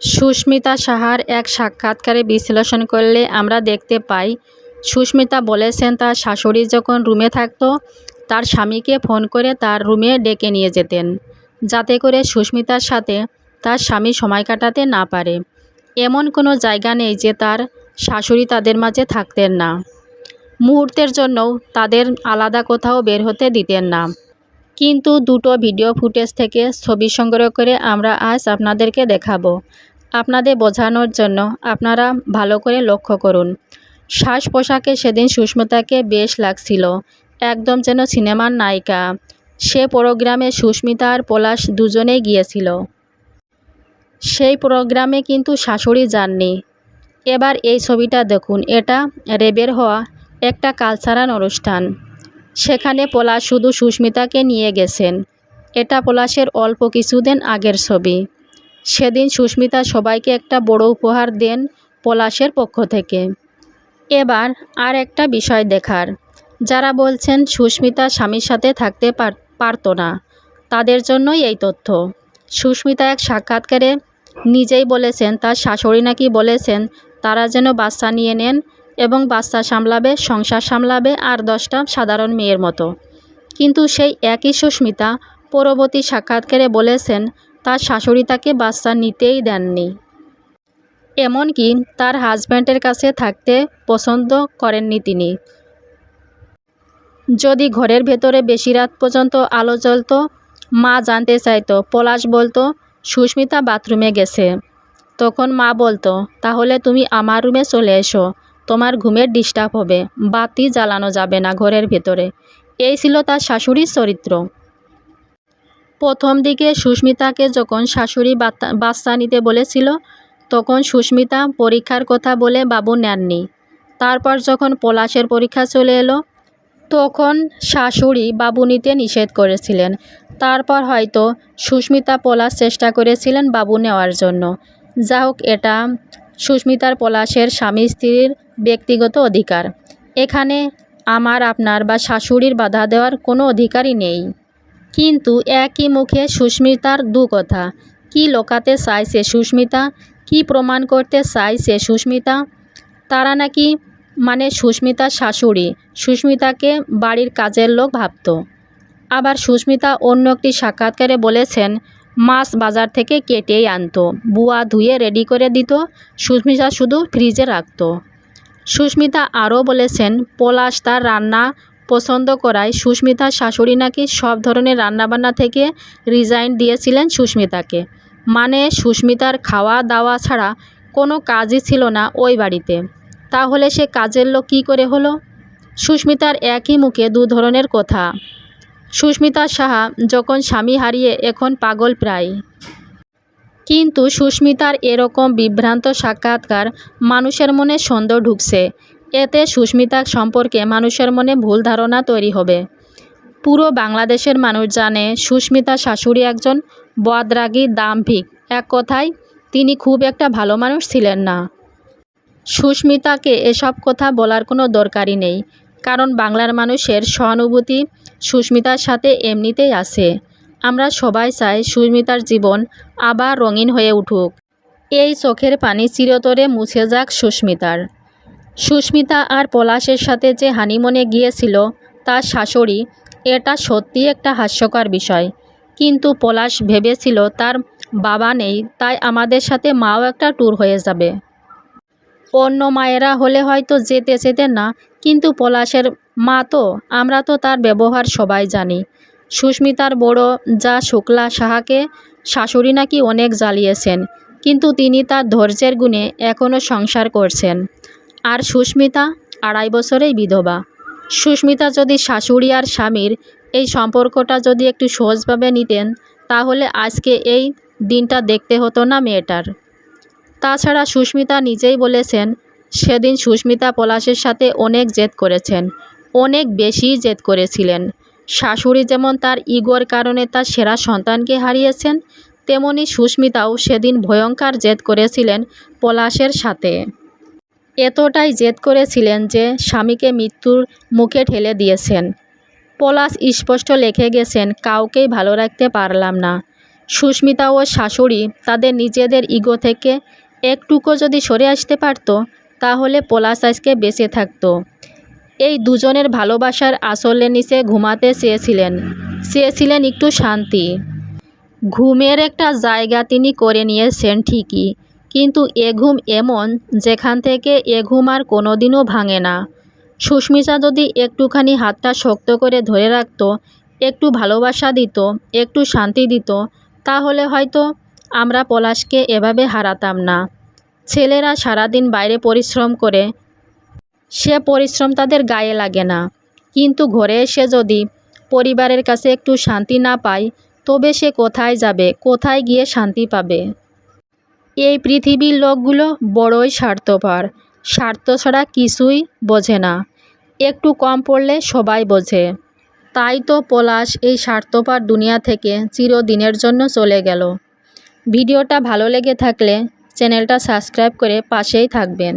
সুস্মিতা সাহার এক সাক্ষাৎকারে বিশ্লেষণ করলে আমরা দেখতে পাই, সুস্মিতা বলেছেন তার শাশুড়ি যখন রুমে থাকত, তার স্বামীকে ফোন করে তার রুমে ডেকে নিয়ে যেতেন, যাতে করে সুস্মিতার সাথে তার স্বামী সময় কাটাতে না পারে। এমন কোনো জায়গা নেই যে তার শাশুড়ি তাদের মাঝে থাকতেন না। মুহূর্তের জন্যও তাদের আলাদা কোথাও বের হতে দিতেন না। কিন্তু দুটো ভিডিও ফুটেজ থেকে ছবি সংগ্রহ করে আমরা আজ আপনাদেরকে দেখাবো। আপনাদের বোঝানোর জন্য আপনারা ভালো করে লক্ষ্য করুন। শ্বাস পোশাকে সেদিন সুস্মিতাকে বেশ লাগছিল। একদম যেন সিনেমার নায়িকা। সে প্রোগ্রামে সুস্মিতা আর পলাশ দুজনেই গিয়েছিল। সেই প্রোগ্রামে কিন্তু শাশুড়ি যাননি। এবার এই ছবিটা দেখুন। এটা রেবের হওয়া একটা কালচারাল অনুষ্ঠান। সেখানে পলাশ শুধু সুস্মিতাকে নিয়ে গেছেন। এটা পলাশের অল্প কিছুদিন আগের ছবি। সেদিন সুস্মিতা সবাইকে একটা বড় উপহার দেন পলাশের পক্ষ থেকে। এবার আর একটা বিষয় দেখার। যারা বলছেন সুস্মিতা স্বামীর সাথে থাকতে পার- পারতো না, তাদের জন্যই এই তথ্য। সুস্মিতা এক সাক্ষাৎকারে নিজেই বলেছেন, তার শাশুড়ি নাকি বলেছেন, তারা যেন বাচ্চা নিয়ে নেন এবং বাচ্চা সামলাবে, সংসার সামলাবে আর দশটা সাধারণ মেয়ের মতো। কিন্তু সেই একই সুস্মিতা পরবর্তী সাক্ষাৎকারে বলেছেন, তার শাশুড়ি তাকে বাচ্চা নিতেই দেননি। এমনকি তার হাজব্যান্ডের কাছে থাকতে পছন্দ করেননি তিনি। যদি ঘরের ভেতরে বেশি রাত পর্যন্ত আলো জ্বলতো, মা জানতে চাইতো, পলাশ বলতো, সুস্মিতা বাথরুমে গেছে। তখন মা বলতো, তাহলে তুমি আমার রুমে চলে এসো। তোমার ঘুমের ডিস্টার্ব হবে, বাতি জ্বালানো যাবে না ঘরের ভেতরে। এই ছিল তার শাশুড়ির চরিত্র। প্রথম দিকে সুস্মিতাকে যখন শাশুড়ি বাচ্চা নিতে বলেছিল, তখন সুস্মিতা পরীক্ষার কথা বলে বাবু নেননি। তারপর যখন পলাশের পরীক্ষা চলে এলো, তখন শাশুড়ি বাবু নিতে নিষেধ করেছিলেন। তারপর হয়তো সুস্মিতা পলাশ চেষ্টা করেছিলেন বাবু নেওয়ার জন্য। যা হোক এটা সুস্মিতার পলাশের স্বামী স্ত্রীর ব্যক্তিগত অধিকার। এখানে আমার, আপনার বা শাশুড়ির বাধা দেওয়ার কোনো অধিকারই নেই। কিন্তু একই মুখে সুস্মিতার দু কথা কি লোকাতে চাইছে সুস্মিতা, কি প্রমাণ করতে চাইছে সুস্মিতা? তারা নাকি মানে সুস্মিতার শাশুড়ি, সুস্মিতাকে বাড়ির কাজের লোক ভাবতো। আবার সুস্মিতা অন্য একটি সাক্ষাৎকারে বলেছেন মাছ বাজার থেকে কেটেই আনতো। বুয়া ধুয়ে রেডি করে দিত। সুস্মিতা শুধু ফ্রিজে রাখত। সুস্মিতা আরও বলেছেন, পলাশ তার রান্না পছন্দ করায়। সুস্মিতার শাশুড়ি নাকি সব ধরনের রান্নাবান্না থেকে রিজাইন দিয়েছিলেন সুস্মিতাকে। মানে সুস্মিতার খাওয়া দাওয়া ছাড়া কোনো কাজই ছিল না ওই বাড়িতে। তাহলে সে কাজের লোক কী করে হলো? সুস্মিতার একই মুখে দু ধরনের কথা। সুস্মিতা সাহা যখন স্বামী হারিয়ে এখন পাগল প্রায়। কিন্তু সুস্মিতার এরকম বিভ্রান্ত সাক্ষাৎকার মানুষের মনে সন্দেহ ঢুকছে। এতে সুস্মিতা সম্পর্কে মানুষের মনে ভুল ধারণা তৈরি হবে। পুরো বাংলাদেশের মানুষ জানে সুস্মিতা শাশুড়ি একজন বদরাগী দাম্ভিক। এক কথায়, তিনি খুব একটা ভালো মানুষ ছিলেন না। সুস্মিতাকে এসব কথা বলার কোনো দরকারই নেই। কারণ বাংলার মানুষের সহানুভূতি সুস্মিতার সাথে এমনিতেই আছে। আমরা সবাই চাই সুস্মিতার জীবন আবার রঙিন হয়ে উঠুক। এই চোখের পানি চিরতরে মুছে যাক সুস্মিতার। সুস্মিতা আর পলাশের সাথে যে হানিমনে গিয়েছিল তার শাশুড়ি, এটা সত্যি একটা হাস্যকর বিষয়। কিন্তু পলাশ ভেবেছিল তার বাবা নেই, তাই আমাদের সাথে মাও একটা ট্যুর হয়ে যাবে। অন্য মায়েরা হলে হয়তো যেতে যেতেন না, কিন্তু পলাশের মা তো, আমরা তো তার ব্যবহার সবাই জানি। সুস্মিতার বড় যা শুক্লা সাহাকে, শাশুড়ি নাকি অনেক জ্বালিয়েছেন, কিন্তু তিনি তার ধৈর্যের গুণে এখনও সংসার করছেন। আর সুস্মিতা, আড়াই বছরেই বিধবা। সুস্মিতা যদি শাশুড়ি আর স্বামীর এই সম্পর্কটা যদি একটু সহজভাবে নিতেন, তাহলে আজকে এই দিনটা দেখতে হতো না মেয়েটার। তাছাড়া সুস্মিতা নিজেই বলেছেন, সেদিন সুস্মিতা পলাশের সাথে অনেক জেদ করেছেন, অনেক বেশি জেদ করেছিলেন। শাশুড়ি যেমন তার ইগোর কারণে তার সেরা সন্তানকে হারিয়েছেন, তেমনি সুস্মিতাও সেদিন ভয়ঙ্কর জেদ করেছিলেন পলাশের সাথে। এতটাই জেদ করেছিলেন যে স্বামীকে মৃত্যুর মুখে ঠেলে দিয়েছেন। পলাশ স্পষ্ট লেখে গেছেন, কাউকেই ভালো রাখতে পারলাম না। সুস্মিতা ও শাশুড়ি তাদের নিজেদের ইগো থেকে একটুকু যদি সরে আসতে পারতো, তাহলে পলাশ আজকে বেঁচে থাকতো। এই দুজনের ভালোবাসার আসলে নিচে ঘুমাতে চেয়েছিলেন। চেয়েছিলেন একটু শান্তি। ঘুমের একটা জায়গা তিনি করে নিয়েছেন ঠিকই, কিন্তু এ ঘুম এমন যেখান থেকে এ ঘুম আর কোনোদিনও ভাঙে না। সুস্মিতা যদি একটুখানি হাতটা শক্ত করে ধরে রাখত, একটু ভালোবাসা দিত, একটু শান্তি দিত, তাহলে হয়তো আমরা পলাশকে এভাবে হারাতাম না। ছেলেরা সারাদিন বাইরে পরিশ্রম করে, সে পরিশ্রম তাদের গায়ে লাগে না। কিন্তু ঘরে এসে যদি পরিবারের কাছে একটু শান্তি না পায়, তবে সে কোথায় যাবে, কোথায় গিয়ে শান্তি পাবে? এই পৃথিবীর লোকগুলো বড়ই স্বার্থপর। স্বার্থ ছাড়া কিছুই বোঝে না। একটু কম পড়লে সবাই বোঝে। তাই তো পলাশ এই স্বার্থপর দুনিয়া থেকে চিরদিনের জন্য চলে গেল। ভিডিওটা ভালো লেগে থাকলে চ্যানেলটা সাবস্ক্রাইব করে পাশেই থাকবেন।